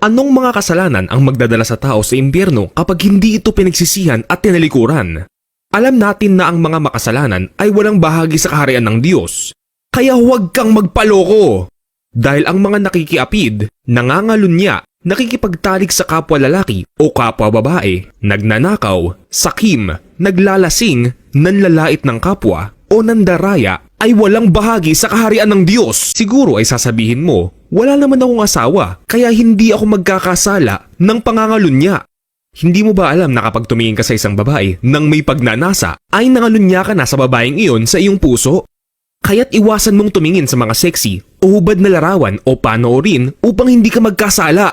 Anong mga kasalanan ang magdadala sa tao sa impyerno kapag hindi ito pinagsisihan at tinalikuran? Alam natin na ang mga makasalanan ay walang bahagi sa kaharian ng Diyos. Kaya huwag kang magpaloko! Dahil ang mga nakikiapid, nangangalunya, nakikipagtalik sa kapwa lalaki o kapwa babae, nagnanakaw, sakim, naglalasing, nanlalait ng kapwa, o nandaraya ay walang bahagi sa kaharian ng Diyos. Siguro ay sasabihin mo, wala naman akong asawa, kaya hindi ako magkakasala ng pangangalunya. Hindi mo ba alam na kapag tumingin ka sa isang babae nang may pagnanasa, ay nangalunya ka na sa babaeng iyon sa iyong puso? Kaya't iwasan mong tumingin sa mga sexy o hubad na larawan o panoorin upang hindi ka magkasala.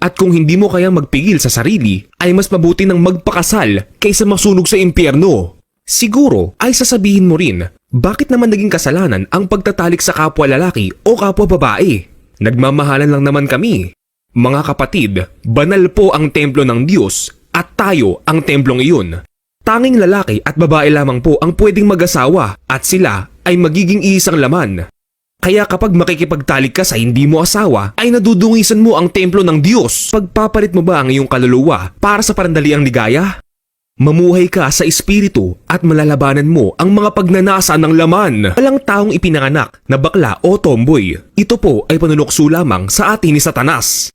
At kung hindi mo kayang magpigil sa sarili, ay mas mabuti ng magpakasal kaysa masunog sa impyerno. Siguro ay sasabihin mo rin, bakit naman naging kasalanan ang pagtatalik sa kapwa lalaki o kapwa babae? Nagmamahalan lang naman kami. Mga kapatid, banal po ang templo ng Diyos at tayo ang templong iyon. Tanging lalaki at babae lamang po ang pwedeng mag-asawa at sila ay magiging isang laman. Kaya kapag makikipagtalik ka sa hindi mo asawa, ay nadudungisan mo ang templo ng Diyos. Pagpapalit mo ba ang iyong kaluluwa para sa parandaliang ligaya? Mamuhay ka sa espiritu at malalabanan mo ang mga pagnanasa ng laman. Walang taong ipinanganak na bakla o tomboy. Ito po ay panunokso lamang sa atin ni Satanas.